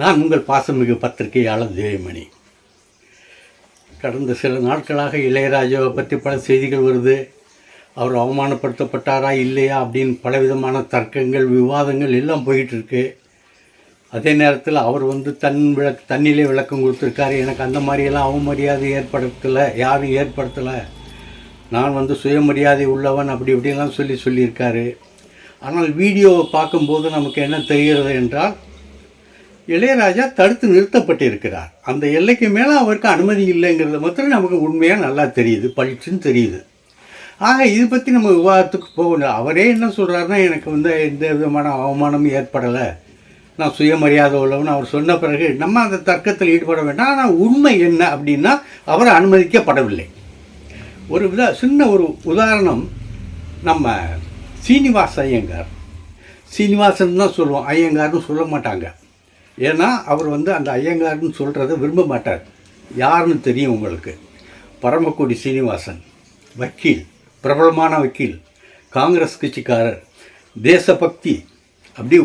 நான் உங்கள் பாசமிகு பத்திரிகையாளர் தேவமணி கடந்த சில நாட்களாக இளையராஜாவை பற்றி பல செய்திகள் வருது. அவர் அவமானப்படுத்தப்பட்டாரா இல்லையா அப்படின்னு பலவிதமான தர்க்கங்கள் விவாதங்கள் எல்லாம் போயிட்டுருக்கு. அதே நேரத்தில் அவர் வந்து தன் விளக்கு தண்ணிலே விளக்கம் கொடுத்துருக்காரு. எனக்கு அந்த மாதிரியெல்லாம் அவமரியாதை ஏற்படுத்தலை யாரும் ஏற்படுத்தலை. நான் வந்து சுயமரியாதை உள்ளவன் அப்படி இப்படிலாம் சொல்லி சொல்லியிருக்காரு. ஆனால் வீடியோவை பார்க்கும்போது நமக்கு என்ன தெரிகிறது என்றால் இளையராஜா தடுத்து நிறுத்தப்பட்டிருக்கிறார். அந்த எல்லைக்கு மேலே அவருக்கு அனுமதி இல்லைங்கிறது மாத்திரம் நமக்கு உண்மையாக நல்லா தெரியுது பளிச்சுன்னு தெரியுது. ஆக இது பற்றி நம்ம விவாதத்துக்கு போகணும். அவரே என்ன சொல்கிறாருன்னா எனக்கு வந்து எந்த விதமான அவமானமும் ஏற்படலை. நான் சுயமரியாதை உள்ளவன். அவர் சொன்ன பிறகு நம்ம அந்த தர்க்கத்தில் ஈடுபட வேண்டாம். ஆனால் உண்மை என்ன அப்படின்னா அவர் அனுமதிக்கப்படவில்லை. ஒரு வித சின்ன ஒரு உதாரணம். நம்ம சீனிவாச ஐயங்கார். சீனிவாசன் தான் சொல்லுவோம். ஐயங்கார்னு சொல்ல மாட்டாங்க. ஏன்னா அவர் வந்து அந்த ஐயங்கார்னு சொல்கிறத விரும்ப மாட்டார். யாருன்னு தெரியும் உங்களுக்கு? பரமக்குடி சீனிவாசன் வக்கீல் பிரபலமான வக்கீல் காங்கிரஸ் கட்சிக்காரர் தேசபக்தி அப்படி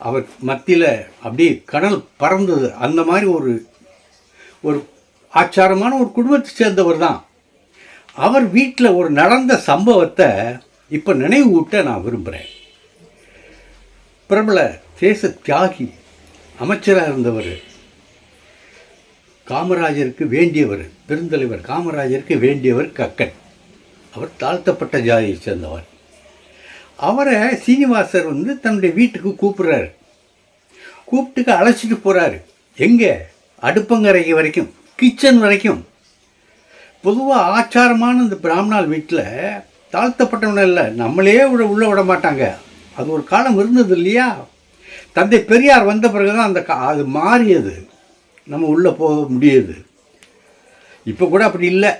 அவர் மத்தியில் அப்படியே கடல் பறந்தது. அந்த மாதிரி ஒரு ஒரு ஆச்சாரமான ஒரு குடும்பத்தை சேர்ந்தவர் தான். அவர் வீட்டில் ஒரு நடந்த சம்பவத்தை இப்போ நினைவூட்ட நான் விரும்புகிறேன் பிரபல தேச தியாகி அமைச்சராக இருந்தவர். காமராஜருக்கு வேண்டியவர் பெருந்தலைவர் காமராஜருக்கு வேண்டியவர் கக்கன். அவர் தாழ்த்தப்பட்ட ஜாதியை சேர்ந்தவர். அவரை சீனிவாசர் வந்து தன்னுடைய வீட்டுக்கு கூப்பிட்றாரு. கூப்பிட்டுக்கு அழைச்சிட்டு போகிறாரு எங்கே? அடுப்பங்கரைக்கு வரைக்கும் கிச்சன் வரைக்கும். பொதுவாக ஆச்சாரமான இந்த பிராமணால் வீட்டில் தாழ்த்தப்பட்டவன இல்லை. நம்மளே விட உள்ளே விட மாட்டாங்க. அது ஒரு காலம் இருந்தது இல்லையா? தந்தை பெரியார் வந்த பிறகு தான் அந்த கா அது மாறியது. நம்ம உள்ளே போக முடியுது. இப்போ கூட அப்படி இல்லை.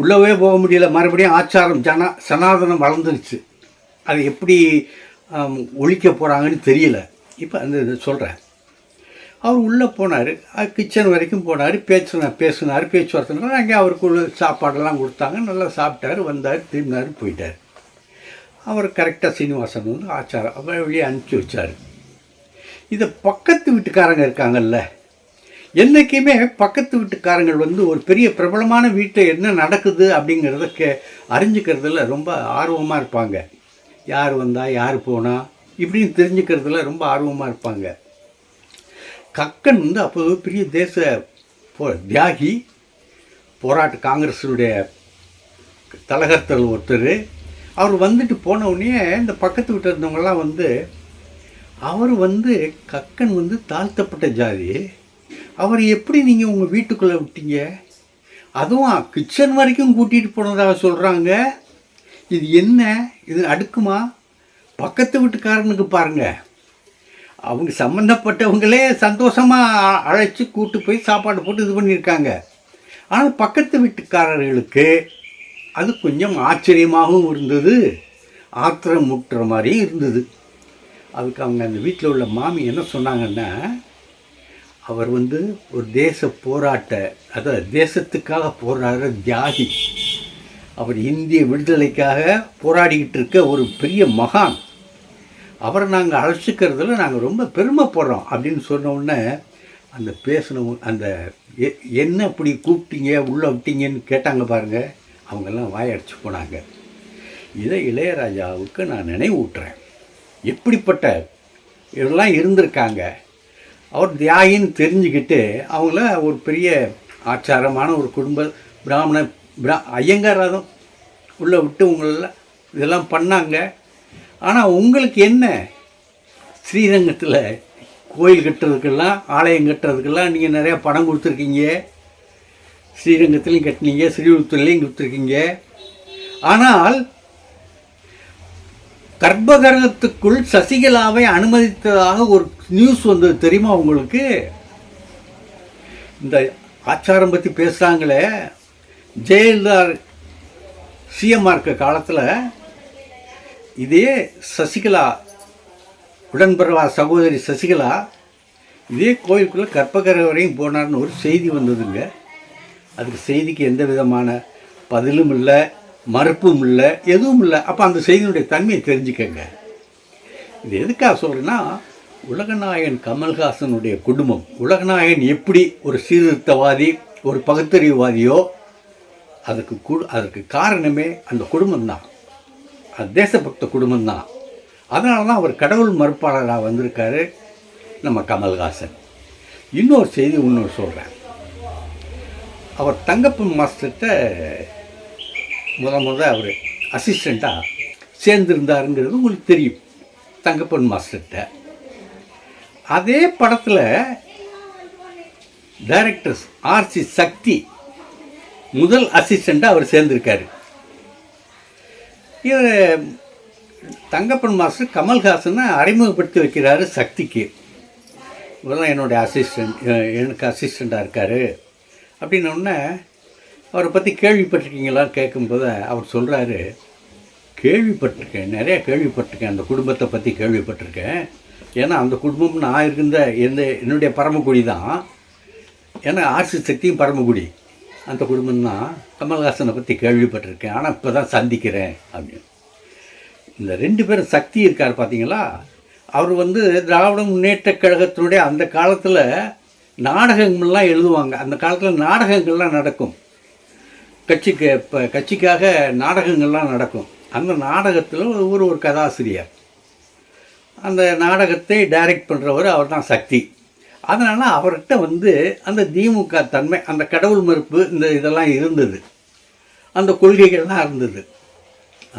உள்ளவே போக முடியல. மறுபடியும் ஆச்சாரம் ஜன சனாதனம் வளர்ந்துருச்சு. அது எப்படி ஒழிக்க போகிறாங்கன்னு தெரியல. இப்போ அந்த சொல்கிறேன் அவர் உள்ளே போனார். கிச்சன் வரைக்கும் போனார். பேசினார் பேசினார் பேச்சுவார்த்தை அங்கே அவருக்கு உள்ள சாப்பாடெல்லாம் கொடுத்தாங்க. நல்லா சாப்பிட்டாரு வந்தார் திரும்பினார் போயிட்டார். அவர் கரெக்டாக சீனிவாசன் வந்து ஆச்சாரம் அவர் வெளியே அனுப்பிச்சி வச்சார். இதை பக்கத்து வீட்டுக்காரங்க இருக்காங்கல்ல. என்றைக்குமே பக்கத்து வீட்டுக்காரங்கள் வந்து ஒரு பெரிய பிரபலமான வீட்டில் என்ன நடக்குது அப்படிங்கிறத கே அறிஞ்சிக்கிறதுல ரொம்ப ஆர்வமாக இருப்பாங்க. யார் வந்தால் யார் போனால் இப்படின்னு தெரிஞ்சுக்கிறதுல ரொம்ப ஆர்வமாக இருப்பாங்க. கக்கன் வந்து அப்போ பெரிய தேச போ தியாகி போராட்ட காங்கிரஸுடைய தலைகர்த்தல் ஒருத்தர். அவர் வந்துட்டு போன உடனே இந்த பக்கத்து வீட்டில் இருந்தவங்கெல்லாம் வந்து அவர் வந்து கக்கன் வந்து தாழ்த்தப்பட்ட ஜாதி. அவர் எப்படி நீங்கள் உங்கள் வீட்டுக்குள்ளே விட்டீங்க? அதுவும் கிச்சன் வரைக்கும் கூட்டிகிட்டு போனதாக சொல்கிறாங்க இது என்ன? இது அடுக்குமா? பக்கத்து வீட்டுக்காரனுக்கு பாருங்கள் அவங்க சம்மந்தப்பட்டவங்களே சந்தோஷமாக அழைச்சி கூட்டு போய் சாப்பாடு போட்டு இது பண்ணியிருக்காங்க. ஆனால் பக்கத்து வீட்டுக்காரர்களுக்கு அது கொஞ்சம் ஆச்சரியமாகவும் இருந்தது. ஆத்திரம் முட்டுற மாதிரியும் இருந்தது. அதுக்கு அவங்க அந்த வீட்டில் உள்ள மாமி என்ன சொன்னாங்கன்னா அவர் வந்து ஒரு தேச போராட்ட அதாவது தேசத்துக்காக போராடுற தியாகி. அவர் இந்திய விடுதலைக்காக போராடிக்கிட்டு இருக்க ஒரு பெரிய மகான். அவரை நாங்கள் அழைச்சிக்கிறதுல நாங்கள் ரொம்ப பெருமைப்படுறோம் அப்படின்னு சொன்னோடனே அந்த பேசின அந்த எ- என்ன அப்படி கூப்பிட்டீங்க உள்ளே விட்டீங்கன்னு கேட்டாங்க பாருங்கள் அவங்கெல்லாம் வாயடிச்சு போனாங்க. இதை இளையராஜாவுக்கு நான் நினைவூட்டுறேன். எப்படிப்பட்ட இதெல்லாம் இருந்திருக்காங்க. அவர் தியாகின்னு தெரிஞ்சுக்கிட்டு அவங்கள ஒரு பெரிய ஆச்சாரமான ஒரு குடும்ப பிராமண பிரா ஐயங்காராதம் உள்ளே விட்டு உங்களெல்லாம் இதெல்லாம் பண்ணாங்க. ஆனால் உங்களுக்கு என்ன? ஸ்ரீரங்கத்தில் கோயில் கட்டுறதுக்கெல்லாம் ஆலயம் கட்டுறதுக்கெல்லாம் நீங்கள் நிறையா பணம் கொடுத்துருக்கீங்க. ஸ்ரீரங்கத்துலேயும் கட்டினீங்க ஸ்ரீவில்லிபுத்தூர்லேயும் கொடுத்துருக்கீங்க. ஆனால் கர்ப்பகரகத்துக்குள் சசிகலாவை அனுமதித்ததாக ஒரு நியூஸ் வந்தது தெரியுமா உங்களுக்கு? இந்த ஆச்சாரம் பற்றி பேசுகிறாங்களே ஜெயலலிதா சிஎம்ஆர் இருக்க காலத்தில் இதே சசிகலா உடன்பிறவா சகோதரி சசிகலா இதே கோயிலுக்குள்ளே கற்பகரை வரையும் போனார்னு ஒரு செய்தி வந்ததுங்க. அதுக்கு செய்திக்கு எந்த விதமான பதிலும் இல்லை. மறுப்பும் இல்லை எதுவும் இல்லை அப்போ அந்த செய்தியினுடைய தன்மையை தெரிஞ்சுக்கங்க. இது எதுக்காக சொல்கிறேன்னா உலகநாயகன் கமல்ஹாசனுடைய குடும்பம். உலகநாயகன் எப்படி ஒரு சீர்திருத்தவாதி ஒரு பகுத்தறிவுவாதியோ அதுக்கு கு அதுக்கு காரணமே அந்த குடும்பம்தான். அது தேசபக்த குடும்பம்தான். அதனால தான் அவர் கடவுள் மறுப்பாளராக வந்திருக்காரு நம்ம கமல்ஹாசன். இன்னொரு செய்தி இன்னொரு சொல்கிறேன் அவர் தங்கப்பன் மாஸ்டர்கிட்ட முத முத அவர் அசிஸ்டண்ட்டாக சேர்ந்துருந்தாருங்கிறது உங்களுக்கு தெரியும். தங்கப்பன் மாஸ்டர்கிட்ட அதே படத்தில் டைரக்டர்ஸ் ஆர்சி சக்தி முதல் அசிஸ்டண்ட்டாக அவர் சேர்ந்திருக்காரு. இவர் தங்கப்பன் மாஸ்டர் கமல்ஹாசனை அறிமுகப்படுத்தி வைக்கிறாரு சக்திக்கு. இவர் தான் என்னுடைய அசிஸ்டண்ட் எனக்கு அசிஸ்டண்ட்டாக இருக்கார். அப்படின்னோடனே அவரை பற்றி கேள்விப்பட்டிருக்கீங்களா கேட்கும்போது அவர் சொல்கிறாரு கேள்விப்பட்டிருக்கேன் நிறையா கேள்விப்பட்டிருக்கேன் அந்த குடும்பத்தை பற்றி கேள்விப்பட்டிருக்கேன். ஏன்னா அந்த குடும்பம் நான் இருந்த எந்த என்னுடைய பரமக்குடி தான். ஏன்னா ஆர்சி சக்தியும் பரமக்குடி. அந்த குடும்பம் தான் கமல்ஹாசனை பற்றி கேள்விப்பட்டிருக்கேன். ஆனால் இப்போ தான் சந்திக்கிறேன் அப்படின்னு. இந்த ரெண்டு பேரும் சக்தி இருக்கார் பார்த்தீங்களா அவர் வந்து திராவிட முன்னேற்ற கழகத்தினுடைய அந்த காலத்தில் நாடகங்கள்லாம் எழுதுவாங்க. அந்த காலத்தில் நாடகங்கள்லாம் நடக்கும். கட்சிக்கு இப்போ கட்சிக்காக நாடகங்கள்லாம் நடக்கும். அந்த நாடகத்தில் ஒரு ஒரு கதாசிரியர். அந்த நாடகத்தை டைரக்ட் பண்ணுறவர் அவர் தான் சக்தி. அதனால் அவர்கிட்ட வந்து அந்த திமுக தன்மை அந்த கடவுள் மறுப்பு இந்த இதெல்லாம் இருந்தது. அந்த கொள்கைகள்லாம் இருந்தது.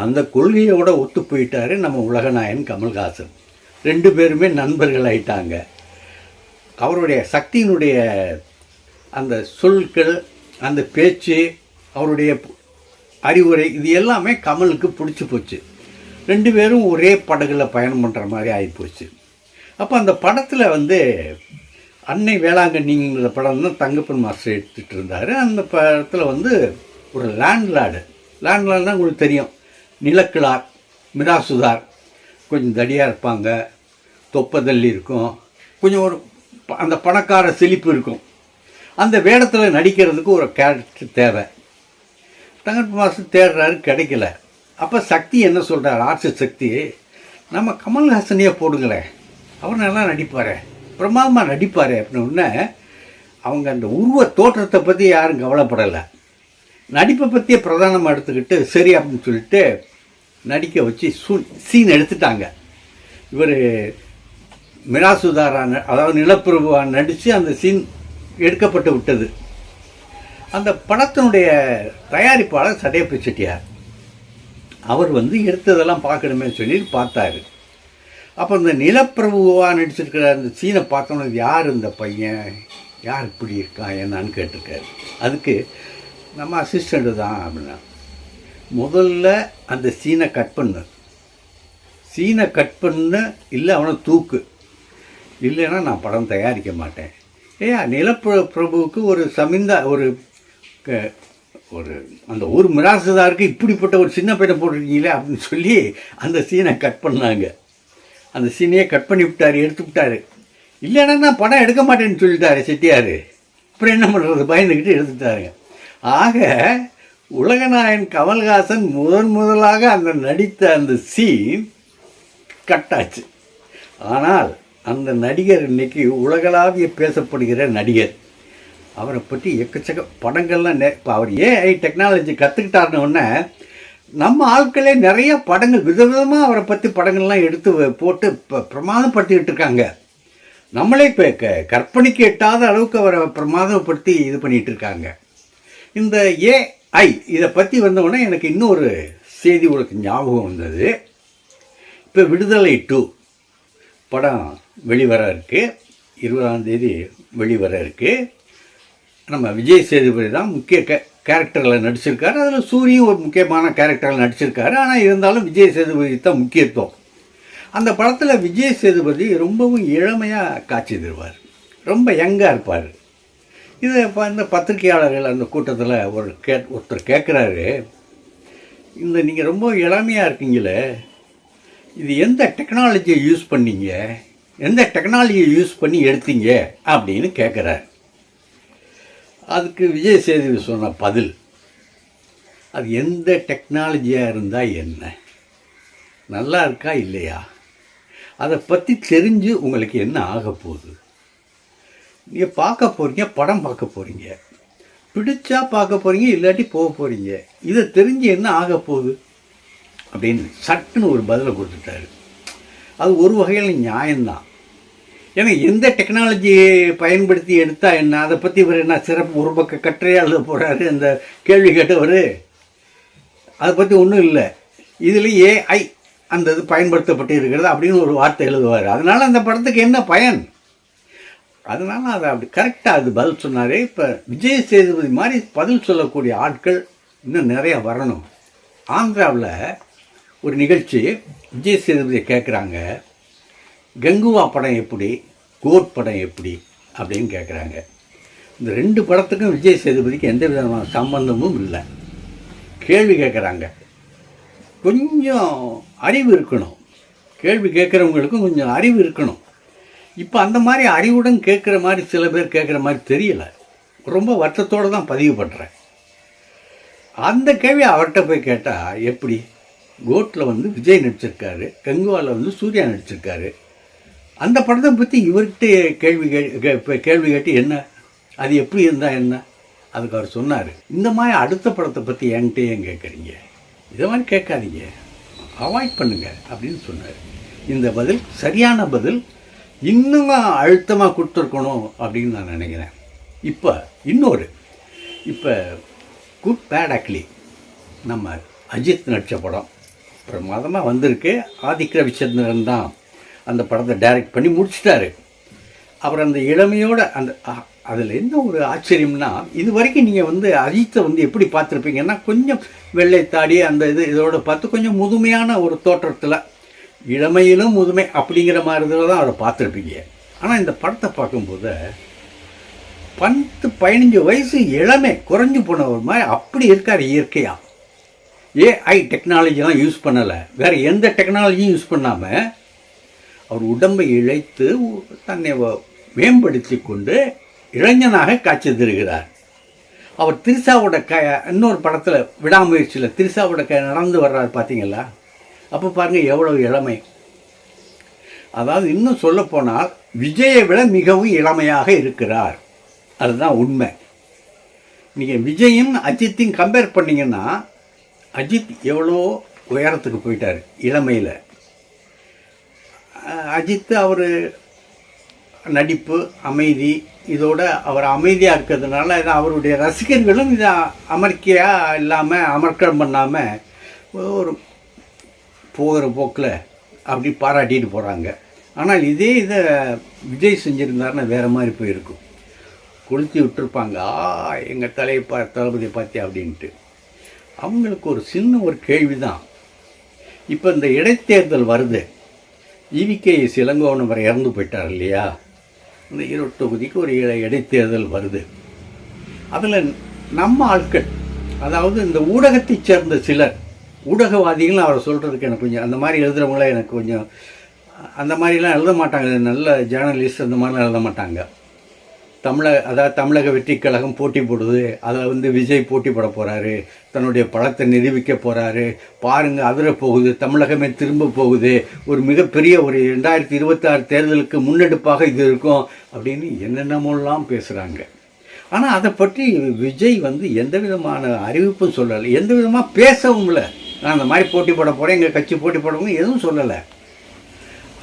அந்த கொள்கையோட ஒத்து போயிட்டார் நம்ம உலகநாயகன் கமல்ஹாசன். ரெண்டு பேருமே நண்பர்கள் ஆயிட்டாங்க. அவருடைய சக்தியினுடைய அந்த சொற்கள் அந்த பேச்சு அவருடைய அறிவுரை இது எல்லாமே கமலுக்கு பிடிச்சி போச்சு. ரெண்டு பேரும் ஒரே படகுல பயணம் பண்ணுற மாதிரி ஆகிப்போச்சு அப்போ அந்த படத்தில் வந்து அன்னை வேளாங்கண்ணிங்கிற படம் தான் தங்கப்பன் மாஸ்டர் எடுத்துகிட்டு இருந்தார். அந்த படத்தில் வந்து ஒரு லேண்ட்லார்டு லேண்ட்லார்டுனா உங்களுக்கு தெரியும். நிலக்கிழார் மிராசுதார் கொஞ்சம் தடியாக இருப்பாங்க. தொப்பதள்ளி இருக்கும். கொஞ்சம் ஒரு ப- அந்த பணக்கார செழிப்பு இருக்கும். அந்த வேடத்தில் நடிக்கிறதுக்கு ஒரு கேரக்டர் தேவை. தங்கப்பன் மாஸ்டர் தேடுறாரு கிடைக்கல. அப்போ சக்தி என்ன சொல்கிறார் ஆர்ட்ஸ் சக்தி நம்ம கமல்ஹாசனையே போடுங்களேன் அவர் நல்லா நடிப்பார். பிரமாதமாக நடிப்பார் அப்படின்னு அவங்க அந்த உருவ தோற்றத்தை பற்றி யாரும் கவலைப்படலை. நடிப்பை பற்றியே பிரதானமாக எடுத்துக்கிட்டு சரி அப்படின்னு சொல்லிட்டு நடிக்க வச்சு சூ சீன் எடுத்துட்டாங்க. இவர் மிராசுதாரா அதாவது நிலப்பிரபுவான் நடித்து அந்த சீன் எடுக்கப்பட்டு விட்டது. அந்த படத்தினுடைய தயாரிப்பாளர் சடையப்ப செட்டியார் அவர் வந்து எடுத்ததெல்லாம் பார்க்கணுமே சொல்லி பார்த்தாரு. அப்போ இந்த நிலப்பிரபுவாக நடிச்சிருக்கிற அந்த சீனை பார்த்தோம்னா யார் இந்த பையன்? யார் இப்படி இருக்கான் என்னான்னு கேட்டிருக்காரு. அதுக்கு நம்ம அசிஸ்டண்ட்டு தான் அப்படின்னா முதல்ல அந்த சீனை கட் பண்ணு. சீனை கட் பண்ணு இல்லை அவனை தூக்கு. இல்லைன்னா நான் படம் தயாரிக்க மாட்டேன். ஏயா நிலப்பிர பிரபுவுக்கு ஒரு சமிந்தா ஒரு ஒரு அந்த ஊர் மிராசுதாருக்கு இப்படிப்பட்ட ஒரு சின்ன பையனை போட்டிருக்கீங்களே அப்படின்னு சொல்லி அந்த சீனை கட் பண்ணாங்க. அந்த சீனையே கட் பண்ணி விட்டார் எடுத்து விட்டாரு. இல்லைன்னா நான் படம் எடுக்க மாட்டேன்னு சொல்லிட்டாரு செட்டியார். அப்புறம் என்ன பண்ணுறது பயந்துக்கிட்டு எடுத்துட்டாருங்க. ஆக உலகநாயன் கமல்ஹாசன் முதன் முதலாக அந்த நடித்த அந்த சீன் கட்டாச்சு. ஆனால் அந்த நடிகர் இன்னைக்கு உலகளாவிய பேசப்படுகிற நடிகர். அவரை பற்றி எக்கச்சக்க படங்கள்லாம் நெ இப்போ அவர் ஏஐ டெக்னாலஜி கற்றுக்கிட்டாருன்னு உடனே நம்ம ஆட்களே நிறைய படங்கள் விதவிதமாக அவரை பற்றி படங்கள்லாம் எடுத்து போட்டு இப்போ பிரமாதப்படுத்திக்கிட்டு இருக்காங்க. நம்மளே இப்போ க கற்பனைக்கு எட்டாத அளவுக்கு அவரை பிரமாதப்படுத்தி இது பண்ணிகிட்டு இருக்காங்க. இந்த ஏஐ இதை பற்றி வந்தவுடனே எனக்கு இன்னொரு செய்தி உங்களுக்கு ஞாபகம் வந்தது. இப்போ விடுதலை டூ படம் வெளிவர இருக்குது இருபதாம் தேதி வெளிவர இருக்குது நம்ம விஜய் சேதுபதி தான் முக்கிய கே கேரக்டரில் நடிச்சிருக்காரு. அதில் சூரியும் ஒரு முக்கியமான கேரக்டரில் நடிச்சிருக்காரு. ஆனால் இருந்தாலும் விஜய் சேதுபதி தான் முக்கியத்துவம். அந்த படத்தில் விஜய் சேதுபதி ரொம்பவும் இளமையாக காட்சி தருவார் ரொம்ப யங்காக இருப்பார். இது இப்போ இந்த பத்திரிகையாளர்கள் அந்த கூட்டத்தில் ஒரு கே ஒருத்தர் கேட்குறாரு இந்த நீங்கள் ரொம்ப இளமையாக இருக்கீங்களே. இது எந்த டெக்னாலஜியை யூஸ் பண்ணீங்க? எந்த டெக்னாலஜியை யூஸ் பண்ணி எடுத்தீங்க? அப்படின்னு கேட்குறாரு அதுக்கு விஜய் சேதுபதி சொன்ன பதில் அது எந்த டெக்னாலஜியாக இருந்தால் என்ன? நல்லா இருக்கா இல்லையா? அதை பற்றி தெரிஞ்சு உங்களுக்கு என்ன ஆக போகுது? நீங்கள் பார்க்க போகிறீங்க படம் பார்க்க போகிறீங்க பிடிச்சா பார்க்க போகிறீங்க இல்லாட்டி போக போகிறீங்க இதை தெரிஞ்சு என்ன ஆக போகுது? அப்படின்னு சட்டுன்னு ஒரு பதிலை கொடுத்துட்டாரு. அது ஒரு வகையில் நியாயம்தான். ஏன்னா எந்த டெக்னாலஜியை பயன்படுத்தி எடுத்தால் என்ன? அதை பற்றி இவர் என்ன சிறப்பு ஒரு பக்க கட்டுரையாக எழுத போகிறாரு அந்த கேள்வி கேட்டவர்? அதை பற்றி ஒன்றும் இல்லை. இதில் ஏஐ அந்த இது பயன்படுத்தப்பட்டு இருக்கிறது அப்படின்னு ஒரு வார்த்தை எழுதுவார். அதனால் அந்த படத்துக்கு என்ன பயன்? அதனால் அதை அப்படி கரெக்டாக அது பதில் சொன்னார். இப்போ விஜய் சேதுபதி மாதிரி பதில் சொல்லக்கூடிய ஆட்கள் இன்னும் நிறையா வரணும். ஆந்திராவில் ஒரு நிகழ்ச்சி விஜய் சேதுபதியை கேட்குறாங்க கங்குவா படம் எப்படி? கோட் படம் எப்படி? அப்படின்னு கேட்குறாங்க இந்த ரெண்டு படத்துக்கும் விஜய் சேதுபதிக்கு எந்த விதமான சம்பந்தமும் இல்லை. கேள்வி கேட்குறாங்க கொஞ்சம் அறிவு இருக்கணும். கேள்வி கேட்குறவங்களுக்கும் கொஞ்சம் அறிவு இருக்கணும். இப்போ அந்த மாதிரி அறிவுடன் கேட்குற மாதிரி சில பேர் கேட்குற மாதிரி தெரியல. ரொம்ப வருத்தத்தோடு தான் பதிவு பண்ணுறேன் அந்த கேள்வி அவர்கிட்ட போய் கேட்டால் எப்படி? கோட்டில் வந்து விஜய் நடிச்சிருக்காரு கங்குவாவில் வந்து சூர்யா நடிச்சிருக்காரு. அந்த படத்தை பற்றி இவர்கிட்ட கேள்வி கே கேள்வி கேட்டு என்ன? அது எப்படி இருந்தால் என்ன? அதுக்கு அவர் சொன்னார். இந்த மாதிரி அடுத்த படத்தை பற்றி என்கிட்ட ஏன் கேட்குறீங்க? இதை மாதிரி கேட்காதீங்க. அவாய்ட் பண்ணுங்க அப்படின்னு சொன்னார். இந்த பதில் சரியான பதில். இன்னும் அழுத்தமாக கொடுத்துருக்கணும் அப்படின்னு நான் நினைக்கிறேன். இப்போ இன்னொரு. இப்போ குட் பேட் அக்லி நம்ம அஜித் நடித்த படம். பிரமாதமாக வந்திருக்கு. ஆதிக் ரவிச்சந்திரன் தான். அந்த படத்தை டைரக்ட் பண்ணி முடிச்சிட்டாரு. அப்புறம் அந்த இளமையோட அந்த அதில் என்ன ஒரு ஆச்சரியம்னா இது வரைக்கும் நீங்கள் வந்து அஜித்தை வந்து எப்படி பார்த்துருப்பீங்கன்னா கொஞ்சம் வெள்ளைத்தாடி அந்த இது இதோட பார்த்து கொஞ்சம் முதுமையான ஒரு தோற்றத்தில் இளமையிலும் முதுமை அப்படிங்கிற மாதிரி இதில் தான் அவரை பார்த்துருப்பீங்க. ஆனால் இந்த படத்தை பார்க்கும்போது பத்து பதினஞ்சு வயசு இளமை குறைஞ்சு போன ஒரு மாதிரி அப்படி இருக்கார் இயற்கையாக ஏஐ டெக்னாலஜிலாம் யூஸ் பண்ணலை. வேறு எந்த டெக்னாலஜியும் யூஸ் பண்ணாமல் அவர் உடம்பை இழைத்து தன்னை வ- மேம்படுத்தி கொண்டு இளைஞனாக காட்சி தருகிறார். அவர் திரிசாவோட க இன்னொரு படத்தில் விடாமுயற்சியில் திரிசாவோட க நடந்து வர்றார் பார்த்தீங்களா அப்போ பாருங்கள் எவ்வளவு இளமை. அதாவது இன்னும் சொல்லப்போனால் விஜயை விட மிகவும் இளமையாக இருக்கிறார். அதுதான் உண்மை. நீங்கள் விஜயும் அஜித்தையும் கம்பேர் பண்ணிங்கன்னா அஜித் எவ்வளோ உயரத்துக்கு போயிட்டார் இளமையில். அஜித் அவர் நடிப்பு அமைதி இதோட அவர் அமைதியாக இருக்கிறதுனால இது அவருடைய ரசிகர்களும் இதை அமர்க்கையாக இல்லாமல் அமர்க்கம் பண்ணாமல் ஒரு போகிற போக்கில் அப்படி பாராட்டிட்டு போகிறாங்க ஆனால் இதே இதை விஜய் செஞ்சுருந்தாருன்னா வேறு மாதிரி போயிருக்கும். கொளுத்தி விட்டுருப்பாங்க. ஆ எங்கள் தலையை பா தளபதி பார்த்தியா அப்படின்ட்டு. அவங்களுக்கு ஒரு சின்ன ஒரு கேள்வி தான் இப்போ இந்த இடைத்தேர்தல் வருது. ஈவிகே இளங்கோவன் அவர் இறந்து போயிட்டார் இல்லையா? இந்த ஈரோடு தொகுதிக்கு ஒரு இடைத்தேர்தல் வருது. அதில் நம்ம ஆட்கள் அதாவது இந்த ஊடகத்தைச் சேர்ந்த சிலர் ஊடகவாதிகள் அவரை சொல்கிறதுக்கு எனக்கு கொஞ்சம் அந்த மாதிரி எழுதுகிறவங்கள எனக்கு கொஞ்சம் அந்த மாதிரிலாம் எழுத மாட்டாங்க. நல்ல ஜேர்னலிஸ்ட் அந்த மாதிரிலாம் எழுத மாட்டாங்க. தமிழக அதாவது தமிழக வெற்றி கழகம் போட்டி போடுது. அதில் வந்து விஜய் போட்டி போட போகிறாரு தன்னுடைய படத்தை நிரூபிக்க போகிறாரு பாருங்கள் அதிர போகுது. தமிழகமே திரும்ப போகுது. ஒரு மிகப்பெரிய ஒரு ரெண்டாயிரத்தி இருபத்தாறு தேர்தலுக்கு முன்னெடுப்பாக இது இருக்கும் அப்படின்னு என்னென்னமோலாம் பேசுகிறாங்க ஆனால் அதை பற்றி விஜய் வந்து எந்த விதமான அறிவிப்பும் சொல்லலை. எந்த விதமாக பேசவும் இல்லை நான் அந்த மாதிரி போட்டி போட போகிறேன் எங்கள் கட்சி போட்டி போடவும் எதுவும் சொல்லலை.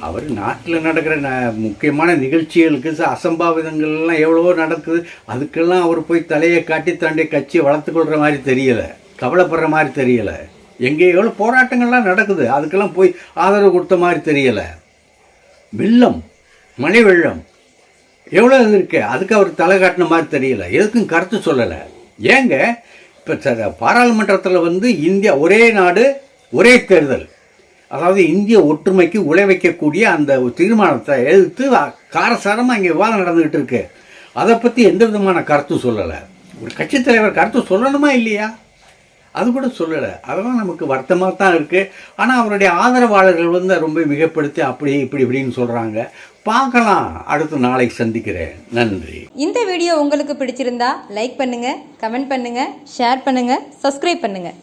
அவர் நாட்டில் நடக்கிற ந முக்கியமான நிகழ்ச்சிகளுக்கு அசம்பாவிதங்கள்லாம் எவ்வளவோ நடக்குது. அதுக்கெல்லாம் அவர் போய் தலையை காட்டி தன்னுடைய கட்சியை வளர்த்துக்கொள்கிற மாதிரி தெரியலை. கவலைப்படுற மாதிரி தெரியலை. எங்கே எவ்வளோ போராட்டங்கள்லாம் நடக்குது. அதுக்கெல்லாம் போய் ஆதரவு கொடுத்த மாதிரி தெரியலை. வெள்ளம் மழை வெள்ளம் எவ்வளோ இது இருக்கு அதுக்கு அவர் தலை காட்டின மாதிரி தெரியல. எதுக்கும் கருத்து சொல்லலை. ஏங்க இப்போ பாராளுமன்றத்தில் வந்து இந்தியா ஒரே நாடு ஒரே தேர்தல். அதாவது இந்திய ஒற்றுமைக்கு உழைவைக்கக்கூடிய அந்த ஒரு தீர்மானத்தை எழுத்து காரசாரமாக இங்கே விவாதம் நடந்துக்கிட்டு இருக்கு. அதை பற்றி எந்த விதமான கருத்தும் சொல்லலை. ஒரு கட்சித் தலைவர் கருத்து சொல்லணுமா இல்லையா? அது கூட சொல்லலை. அதெல்லாம் நமக்கு வருத்தமாக தான் இருக்குது ஆனால் அவருடைய ஆதரவாளர்கள் வந்து ரொம்ப மிகப்படுத்தி அப்படி இப்படி இப்படின்னு சொல்கிறாங்க பார்க்கலாம். அடுத்து நாளைக்கு சந்திக்கிறேன். நன்றி. இந்த வீடியோ உங்களுக்கு பிடிச்சிருந்தா லைக் பண்ணுங்கள் கமெண்ட் பண்ணுங்கள் ஷேர் பண்ணுங்கள் சப்ஸ்கிரைப் பண்ணுங்கள்